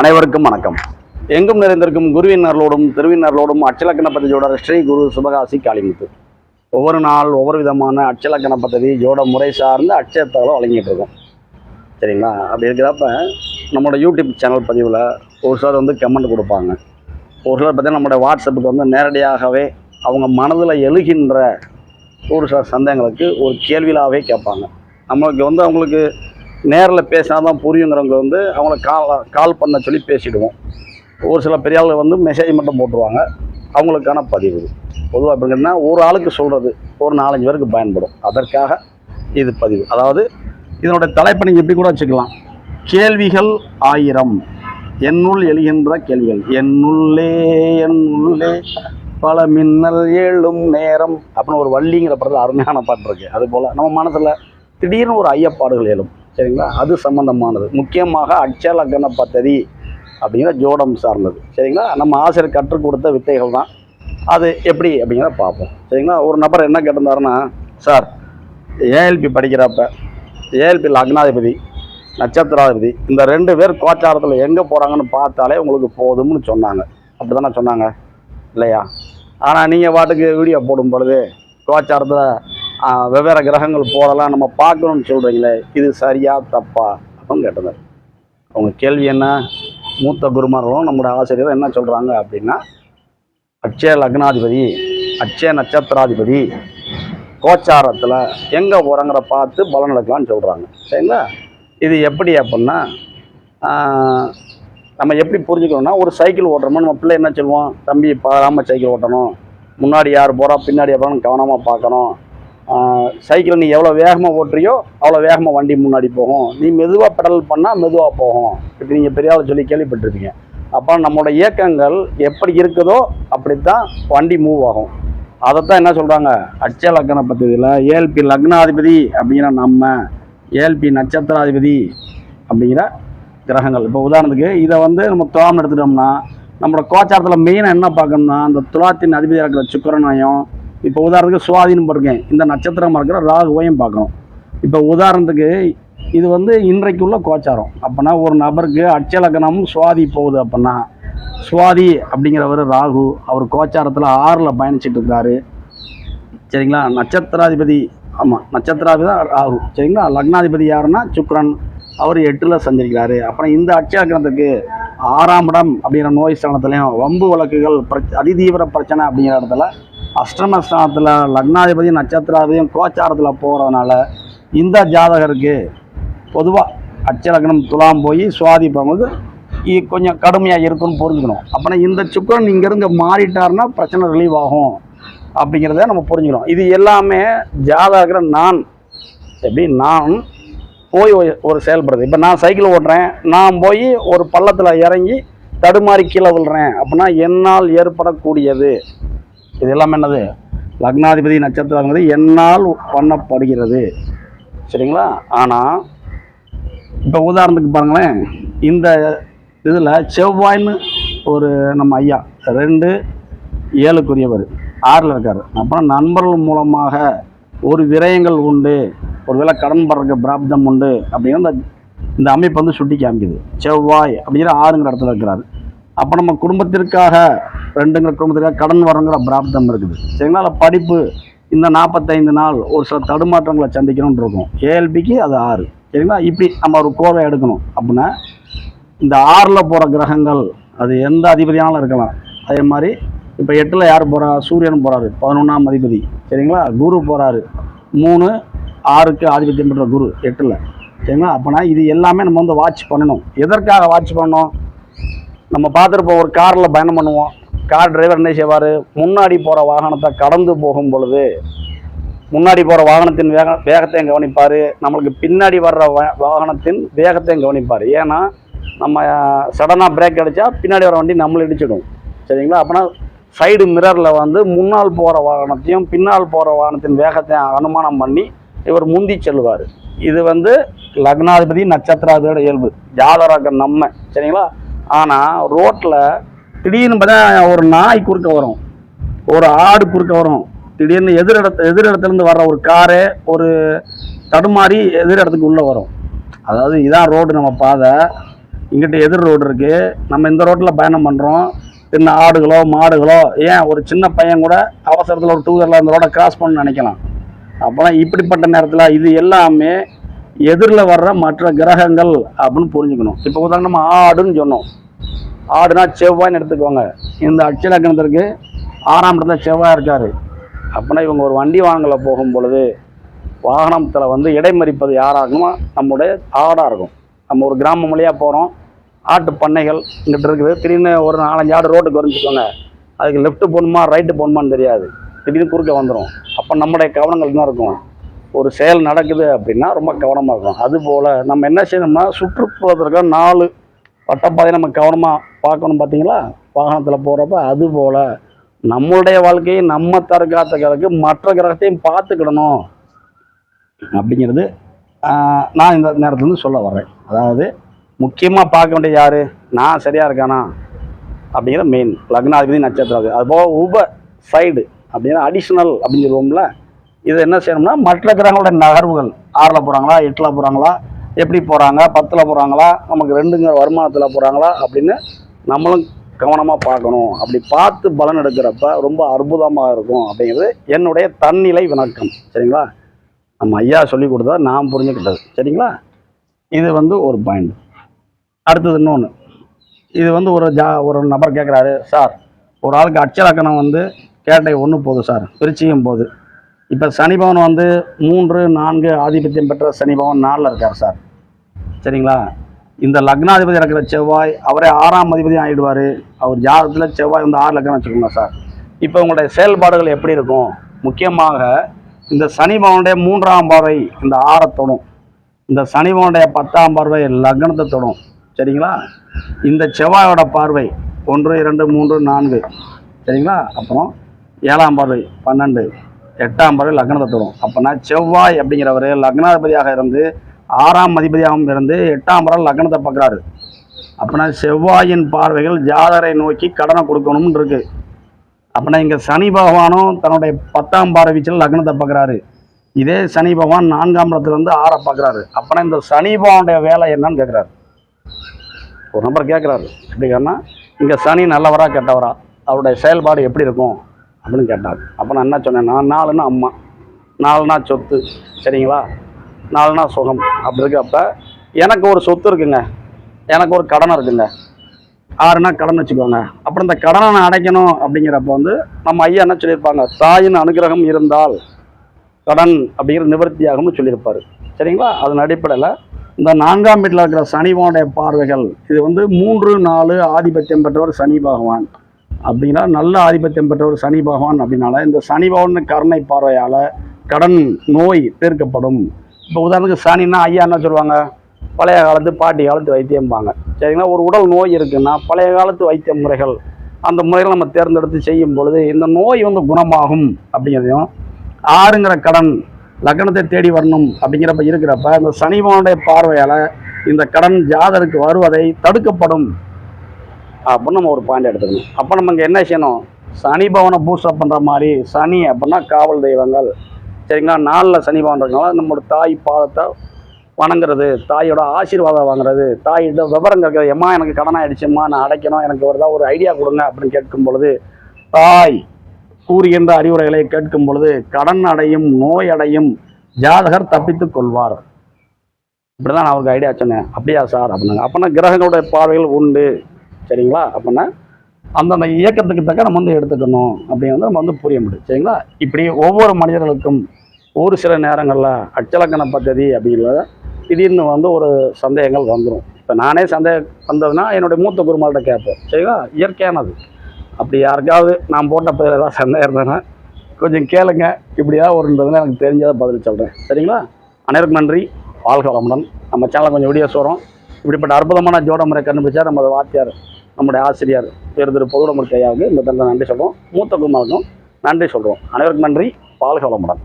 அனைவருக்கும் வணக்கம். எங்கும் நிறைந்திருக்கும் குருவினர்களோடும் அருளோடும் திருவினர்களோடும் அச்சலக்கண பதவியோட ஸ்ரீ குரு சுபகாசி காளிமுத்து. ஒவ்வொரு நாள் ஒவ்வொரு விதமான அச்சலக்கண பதவி ஜோட முறை சார்ந்த அச்சயத்தகவலை வழங்கிட்டு இருக்கோம். சரிங்களா? அப்படி இருக்கிறப்ப நம்மளோட யூடியூப் சேனல் பதிவில் ஒரு சிலர் வந்து கமெண்ட் கொடுப்பாங்க. ஒரு சிலர் பார்த்தீங்கன்னா நம்மளோட வாட்ஸ்அப்புக்கு வந்து நேரடியாகவே அவங்க மனதில் எழுகின்ற ஒரு சில சந்தேகங்களுக்கு ஒரு கேள்விலாகவே கேட்பாங்க. நம்மளுக்கு வந்து அவங்களுக்கு நேரில் பேசினா தான் புரியுங்கிறவங்க வந்து அவங்கள கால் கால் பண்ண சொல்லி பேசிடுவோம். ஒரு சில பெரிய ஆளுங்க வந்து மெசேஜ் மட்டும் போட்டுருவாங்க. அவங்களுக்கான பதிவு. பொதுவாக எப்படிங்கன்னா ஒரு ஆளுக்கு சொல்கிறது ஒரு நாலஞ்சு பேருக்கு பயன்படும். அதற்காக இது பதிவு. அதாவது இதனுடைய தலைப்பை நீங்கள் எப்படி கூட வச்சுக்கலாம். கேள்விகள் ஆயிரம். என்னுள் எழுகின்ற கேள்விகள். என்னுள்ளே என்னுள்ளே பல மின்னல் ஏழும் நேரம் அப்படின்னு ஒரு வள்ளிங்கிற படத்தில் அருமையான பாட்டு இருக்கு. அது போல் நம்ம மனசில் திடீர்னு ஒரு ஐயப்பாடுகள் எழும். சரிங்களா? அது சம்பந்தமானது. முக்கியமாக அட்சலக்கண பத்ததி அப்படிங்கிற ஜோடம் சார்ந்தது. சரிங்களா? நம்ம ஆசிரியர் கற்றுக் கொடுத்த வித்தைகள் தான். அது எப்படி அப்படிங்கிறத பார்ப்போம். சரிங்களா? ஒரு நபர் என்ன கேட்டிருந்தாருன்னா சார் ஏஎல்பி படிக்கிறப்ப ஏஎல்பி லக்னாதிபதி நட்சத்திராதிபதி இந்த ரெண்டு பேர் கோச்சாரத்தில் எங்கே போகிறாங்கன்னு பார்த்தாலே உங்களுக்கு போதும்னு சொன்னாங்க. அப்படி தானே சொன்னாங்க? இல்லையா? ஆனால் நீங்கள் பாட்டுக்கு வீடியோ போடும் பொழுது கோச்சாரத்தில் வெவ்வேறு கிரகங்கள் போடலாம் நம்ம பார்க்கணும்னு சொல்கிறீங்களே இது சரியா தப்பா? அப்படின்னு கேட்டது அவங்க கேள்வி என்ன? மூத்த குருமார்களும் நம்முடைய ஆசிரியர் என்ன சொல்கிறாங்க அப்படின்னா அட்சய லக்னாதிபதி அட்சய நட்சத்திராதிபதி கோச்சாரத்தில் எங்கே போகிறாங்கிற பார்த்து பலன் எடுக்கலாம்னு சொல்கிறாங்க சரிங்களா? இது எப்படி அப்படின்னா நம்ம எப்படி புரிஞ்சுக்கணும்னா ஒரு சைக்கிள் ஓட்டுறோமோ நம்ம பிள்ளை என்ன சொல்லுவோம் தம்பி பாராமல் சைக்கிள் ஓட்டணும். முன்னாடி யார் போகிறா பின்னாடி போகிறான்னு கவனமாக பார்க்கணும். சைக்கிளை நீ எவ்வளோ வேகமாக ஓட்டுறியோ அவ்வளோ வேகமாக வண்டி முன்னாடி போகும். நீ மெதுவாக பெடல் பண்ணால் மெதுவாக போகும். இப்படி நீங்கள் பெரிய ஆள் சொல்லி கேள்விப்பட்டிருப்பீங்க. அப்போ நம்மளோட இயக்கங்கள் எப்படி இருக்குதோ அப்படித்தான் வண்டி மூவ் ஆகும். அதைத்தான் என்ன சொல்கிறாங்க அட்சய லக்ன பദ്ധதியில் ஏஎல்பி லக்னாதிபதி அப்படிங்கிற நம்ம ஏஎல்பி நட்சத்திராதிபதி அப்படிங்கிற கிரகங்கள். இப்போ உதாரணத்துக்கு இதை வந்து நம்ம துலாம் எடுத்துட்டோம்னா நம்மளோட கோச்சாரத்தில் மெயினாக என்ன பார்க்கணும்னா அந்த துலாத்தின் அதிபதியாக இருக்கிற சுக்கரநாயம் இப்போ உதாரணத்துக்கு சுவாதின்னு இருக்கேன் இந்த நட்சத்திரமாக இருக்கிற ராகுவையும் பார்க்கணும். இப்போ உதாரணத்துக்கு இது வந்து இன்றைக்குள்ள கோச்சாரம். அப்போனா ஒரு நபருக்கு அச்சலக்கணமும் சுவாதி போகுது அப்படின்னா சுவாதி அப்படிங்கிறவர் ராகு. அவர் கோச்சாரத்தில் ஆறில் பயணிச்சுட்டு இருக்காரு. சரிங்களா? நட்சத்திராதிபதி ஆமாம் நட்சத்திராதிபதி தான் ராகு. சரிங்களா? லக்னாதிபதி யாருன்னா சுக்ரன். அவர் எட்டில் சஞ்சரிக்கிறாரு. அப்புறம் இந்த அச்சலக்கணத்துக்கு ஆறாம் இடம் அப்படிங்கிற நோய் ஸ்தானத்துலேயும் வம்பு வழக்குகள் பிர அதிதீவிர பிரச்சனை அப்படிங்கிற இடத்துல அஷ்டமஸ்தானத்தில் லக்னாதிபதியும் லக்னாதிபதி நட்சத்திராதிபதியும் கோச்சாரத்தில் போகிறதுனால இந்த ஜாதகருக்கு பொதுவாக அச்சலக்னம் துலாம் போய் சுவாதி போகும்போது கொஞ்சம் கடுமையாக இருக்குன்னு புரிஞ்சுக்கணும். அப்போனா இந்த சுக்கரன் இங்கேருந்து மாறிட்டாருன்னா பிரச்சனை ரிலீவ் ஆகும் அப்படிங்கிறத நம்ம புரிஞ்சுக்கணும். இது எல்லாமே ஜாதகர நான் எப்படி நான் போய் ஒரு- ஒரு செயல்படுறது. இப்போ நான் சைக்கிள் ஓட்டுறேன். நான் போய் ஒரு பள்ளத்தில் இறங்கி தடுமாறி கீழே விழுறேன். அப்படின்னா என்னால் ஏற்படக்கூடியது இது எல்லாமே என்னது? லக்னாதிபதி நட்சத்திரங்கிறது என்னால் பண்ணப்படுகிறது. சரிங்களா? ஆனால் இப்போ உதாரணத்துக்கு பாருங்களேன். இந்த இதில் செவ்வாய்ன்னு ஒரு நம்ம ஐயா ரெண்டு ஏழுக்குரியவர் ஆறில் இருக்கார். அப்புறம் நண்பர்கள் மூலமாக ஒரு விரயங்கள் உண்டு. ஒரு வேளை கடன் படுறதுக்கு பிராப்தம் உண்டு. அப்படிங்கிற அந்த இந்த அமைப்பு வந்து சுட்டி காமிக்குது செவ்வாய் அப்படிங்கிற ஆறுங்கிற இடத்துல இருக்கிறாரு. அப்போ நம்ம குடும்பத்திற்காக ரெண்டுங்கிற குடும்பத்திற்காக கடன் வரங்கிற பிராப்தம் இருக்குது. சரிங்களா அதில் படிப்பு இந்த நாற்பத்தைந்து நாள் ஒரு சில தடுமாற்றங்களை சந்திக்கணும்னு இருக்கும். ஏஎல்பிக்கு அது ஆறு. சரிங்களா? இப்படி நம்ம ஒரு கோவை எடுக்கணும் அப்படின்னா இந்த ஆறில் போகிற கிரகங்கள் அது எந்த அதிபதியானாலும் இருக்கலாம். அதே மாதிரி இப்போ எட்டில் யார் போகிறா சூரியன் போகிறாரு பதினொன்றாம் அதிபதி. சரிங்களா? குரு போகிறாரு மூணு ஆறுக்கு ஆதிபத்தியம் பெற்ற குரு எட்டில். சரிங்களா? அப்போனா இது எல்லாமே நம்ம வந்து வாட்ச் பண்ணணும். எதற்காக வாட்ச் பண்ணணும்? நம்ம பார்த்துருப்போம் ஒரு காரில் பயணம் பண்ணுவோம். கார் டிரைவர் என்ன செய்வார்? முன்னாடி போகிற வாகனத்தை கடந்து போகும் பொழுது முன்னாடி போகிற வாகனத்தின் வேக வேகத்தையும் கவனிப்பார். நம்மளுக்கு பின்னாடி வர்ற வாகனத்தின் வேகத்தையும் கவனிப்பார். ஏன்னா நம்ம சடனாக பிரேக் அடித்தா பின்னாடி வர வண்டி நம்மளை இடிச்சிடும். சரிங்களா? அப்போனா சைடு மிரரில் வந்து முன்னால் போகிற வாகனத்தையும் பின்னால் போகிற வாகனத்தின் வேகத்தையும் அனுமானம் பண்ணி இவர் முந்தி செல்வார். இது வந்து லக்னாதிபதி நட்சத்திராதிபதியோட இயல்பு. ஜாதராக நம்ம. சரிங்களா? ஆனால் ரோட்டில் திடீர்னு பார்த்தா ஒரு நாய் குறுக்க வரும். ஒரு ஆடு குறுக்க வரும். திடீர்னு எதிர் இடத்து எதிர் இடத்துலேருந்து வர்ற ஒரு காரு ஒரு தடுமாறி எதிர் இடத்துக்கு உள்ளே வரும். அதாவது இதான் ரோடு நம்ம பாதை. இங்கிட்ட எதிர் ரோடு இருக்குது நம்ம இந்த ரோட்டில் பயணம் பண்ணுறோம் சின்ன ஆடுகளோ மாடுகளோ ஏன் ஒரு சின்ன பையன் கூட அவசரத்தில் ஒரு டூ வீலரில் அந்த ரோடை கிராஸ் பண்ண நினைக்கலாம். அப்போலாம் இப்படிப்பட்ட நேரத்தில் இது எல்லாமே எதிரில் வர்ற மற்ற கிரகங்கள் அப்படின்னு புரிஞ்சுக்கணும். இப்போ உதாரணமா ஆடுன்னு சொன்னோம். ஆடுனா செவ்வாய்ன்னு எடுத்துக்கோங்க. இந்த அட்சலக்கணத்திற்கு ஆறாம் இடத்துல செவ்வாய் இருக்கார். அப்படின்னா இவங்க ஒரு வண்டி வாகனங்களை போகும் பொழுது வாகனத்தில் வந்து இடைமறிப்பது யாராகுமோ நம்முடைய ஆடாக இருக்கும். நம்ம ஒரு கிராமம் வழியாக போகிறோம் ஆட்டு பண்ணைகள் இங்கிட்ட இருக்குது. திடீர்னு ஒரு நாலஞ்சு ஆடு ரோட்டுக்கு வரைஞ்சிக்கோங்க அதுக்கு லெஃப்ட்டு போகணுமா ரைட்டு போகணுமான்னு தெரியாது. திடீர்னு குறுக்க வந்துடும் அப்போ நம்முடைய கவனங்கள் தான் இருக்கும். ஒரு செயல் நடக்குது அப்படின்னா ரொம்ப கவனமாக இருக்கும் அதுபோல் நம்ம என்ன செய்யணும்னா சுற்றுப்புறத்திற்கு நாலு வட்டப்பாதை நம்ம கவனமாக பார்க்கணும் பார்த்தீங்களா வாகனத்தில் போகிறப்ப அதுபோல் நம்மளுடைய வாழ்க்கையை நம்ம தற்காத்துக்கிறதுக்கு மற்ற கிரகத்தையும் பார்த்துக்கிடணும் அப்படிங்கிறது நான் இந்த நேரத்துல இருந்து சொல்ல வர்றேன். அதாவது முக்கியமாக பார்க்க வேண்டிய யார்? நான் சரியாக இருக்கானா? அப்படிங்கிற மெயின் லக்னாதிபதி நட்சத்திரம். அது போக உப சைடு அப்படின்னா அடிஷ்னல் அப்படின்னு சொல்லுவோம்ல இது என்ன செய்யணும்னா மற்ற கிரகங்களோட நகர்வுகள். ஆறில் போகிறாங்களா எட்டில் போகிறாங்களா எப்படி போகிறாங்க பத்தில் போகிறாங்களா நமக்கு ரெண்டுங்கிற வருமானத்தில் போகிறாங்களா அப்படின்னு நம்மளும் கவனமாக பார்க்கணும். அப்படி பார்த்து பலன் எடுக்கிறப்ப ரொம்ப அற்புதமாக இருக்கும் அப்படிங்கிறது என்னுடைய தன்னிலை விளக்கம். சரிங்களா? நம்ம ஐயா சொல்லி கொடுத்தா நான் புரிஞ்சுக்கிட்டது. சரிங்களா? இது வந்து ஒரு பாயிண்ட் அடுத்தது இன்னொன்று இது வந்து ஒரு ஜா ஒரு நபர் கேட்குறாரு சார் ஒரு ஆளுக்கு அச்சலக்கணம் வந்து கேட்டை ஒன்று போகுது சார். பிரிச்சியும் போகுது இப்போ சனிபவன் வந்து மூன்று நான்கு ஆதிபத்தியம் பெற்ற சனிபவன் நாலில் இருக்கார் சார். சரிங்களா? இந்த லக்னாதிபதி இருக்கிற செவ்வாய் அவரே ஆறாம் அதிபதி ஆகிடுவார் அவர் ஜாதகத்தில் செவ்வாய் வந்து ஆறு லக்னம் வச்சுக்கோங்க சார். இப்போ உங்களுடைய செயல்பாடுகள் எப்படி இருக்கும்? முக்கியமாக இந்த சனி பவனுடைய மூன்றாம் பார்வை இந்த ஆறத்தோடும் தொடும். இந்த சனி பவனுடைய பத்தாம் பார்வை லக்னத்தை தொடும். சரிங்களா? இந்த செவ்வாயோட பார்வை ஒன்று இரண்டு மூன்று நான்கு. சரிங்களா? அப்புறம் ஏழாம் பார்வை பன்னெண்டு. எட்டாம் பார்வை லக்னத்தை தொடும். அப்போனா செவ்வாய் அப்படிங்கிறவர் லக்னாதிபதியாக இருந்து ஆறாம் அதிபதியாகவும் இருந்து எட்டாம் பார்வை லக்னத்தை பார்க்குறாரு. அப்போனா செவ்வாயின் பார்வைகள் ஜாதரை நோக்கி கடனை கொடுக்கணும்னு இருக்கு. அப்படின்னா இங்கே சனி பகவானும் தன்னுடைய பத்தாம் பார்வை வீச்சில் லக்னத்தை பார்க்குறாரு. இதே சனி பகவான் நான்காம் இடத்துலேருந்து ஆற ஆறை பார்க்குறாரு. அப்படின்னா இந்த சனி பகவானுடைய வேலை என்னன்னு கேட்குறாரு. ஒரு நம்பர் கேட்குறாரு. எப்படி கேட்டா இங்கே சனி நல்லவரா கெட்டவரா? அவருடைய செயல்பாடு எப்படி இருக்கும்? அப்படின்னு கேட்டார். அப்போ நான் என்ன சொன்னேன் நான் நாலுன்னா அம்மா நாலுனா சொத்து சரிங்களா? நாலுனா சுகம். அப்படி இருக்கப்ப எனக்கு ஒரு சொத்து இருக்குங்க. எனக்கு ஒரு கடன் இருக்குங்க. ஆறுனா கடன் வச்சுக்கோங்க. அப்புறம் இந்த கடனை நான் அடைக்கணும் அப்படிங்கிறப்ப வந்து நம்ம ஐயா என்ன சொல்லியிருப்பாங்க? தாயின் அனுகிரகம் இருந்தால் கடன் அப்படிங்கிற நிவர்த்தியாகும்னு சொல்லியிருப்பார். சரிங்களா? அதன் அடிப்படையில் இந்த நான்காம் வீட்டில் இருக்கிற சனிபவனுடைய பார்வைகள் இது வந்து மூன்று நாலு ஆதிபத்தியம் பெற்றவர் சனி பகவான். அப்படின்னா நல்ல ஆதிபத்தியம் பெற்ற ஒரு சனி பகவான் அப்படின்னால இந்த சனி பகவான் கருணை பார்வையால் கடன் நோய் தீர்க்கப்படும். இப்போ உதாரணத்துக்கு சனின்னா ஐயா என்ன சொல்லுவாங்க? பழைய காலத்து பாட்டி காலத்து வைத்தியம்பாங்க. சரிங்களா? ஒரு உடல் நோய் இருக்குன்னா பழைய காலத்து வைத்திய முறைகள் அந்த முறைகள் நம்ம தேர்ந்தெடுத்து செய்யும் பொழுது இந்த நோய் வந்து குணமாகும் அப்படிங்கிறதையும் ஆறுங்கிற கடன் லக்னத்தை தேடி வரணும் அப்படிங்கிறப்ப இருக்கிறப்ப இந்த சனிபவனுடைய பார்வையால் இந்த கடன் ஜாதருக்கு வருவதை தடுக்கப்படும். அப்படின்னு நம்ம ஒரு பாயிண்ட் எடுத்துக்கணும். அப்போ நம்ம இங்கே என்ன செய்யணும்? சனி பவனை பூஸ்டப் பண்ணுற மாதிரி சனி அப்படின்னா காவல் தெய்வங்கள். சரிங்களா? நாளில் சனி பவன் இருக்கனால நம்மளோட தாய் பாதத்தை வணங்குறது தாயோட ஆசீர்வாதம் வாங்குறது தாயிட்ட விவரம் கேட்குறது எம்மா எனக்கு கடன் ஆயிடுச்சும்மா நான் அடைக்கணும் எனக்கு ஒரு ஒரு ஐடியா கொடுங்க அப்படின்னு கேட்கும் பொழுது தாய் கூறுகின்ற அறிவுரைகளை கேட்கும் பொழுது கடன் அடையும் நோய் அடையும் ஜாதகர் தப்பித்துக் கொள்வார். இப்படிதான் நான் அவருக்கு ஐடியா சொன்னேன். அப்படியா சார்? அப்படின்னாங்க. அப்போனா கிரகங்களுடைய பார்வைகள் உண்டு. சரிங்களா? அப்படின்னா அந்தந்த இயக்கத்துக்கு தக்க நம்ம வந்து எடுத்துக்கணும் அப்படிங்கிறது நம்ம வந்து புரிய முடியும். சரிங்களா? இப்படி ஒவ்வொரு மனிதர்களுக்கும் ஒரு சில நேரங்களில் அச்சலக்கண பദ്ധதி அப்படிங்கிறத திடீர்னு வந்து ஒரு சந்தேகங்கள் வந்துடும் இப்போ நானே சந்தேகம் வந்ததுன்னா என்னுடைய மூத்த குருமார்கிட்ட கேட்பேன். சரிங்களா? இயற்கையானது. அப்படி யாருக்காவது நான் போட்ட பேர் ஏதாவது சந்தேகம் இருந்தேன்னா கொஞ்சம் கேளுங்க. இப்படியா ஒருன்றதுல எனக்கு தெரிஞ்சதை பதில் சொல்கிறேன் சரிங்களா? அனைவருக்கும் நன்றி. வாழ்க வளமுடன். நம்ம சேனலில் கொஞ்சம் வீடியோஸ் வரும். இப்படிப்பட்ட அற்புதமான ஜோட முறை கண்டுபிடிச்சார் நமது வாத்தியார் நம்முடைய ஆசிரியர் பேர் திரு பொதுடமூர்த்தி கையாவுக்கு இந்த தந்தை நன்றி சொல்கிறோம் மூத்த குருமாருக்கும் நன்றி சொல்கிறோம் அனைவருக்கும் நன்றி. வாழ்க வளமுடன்.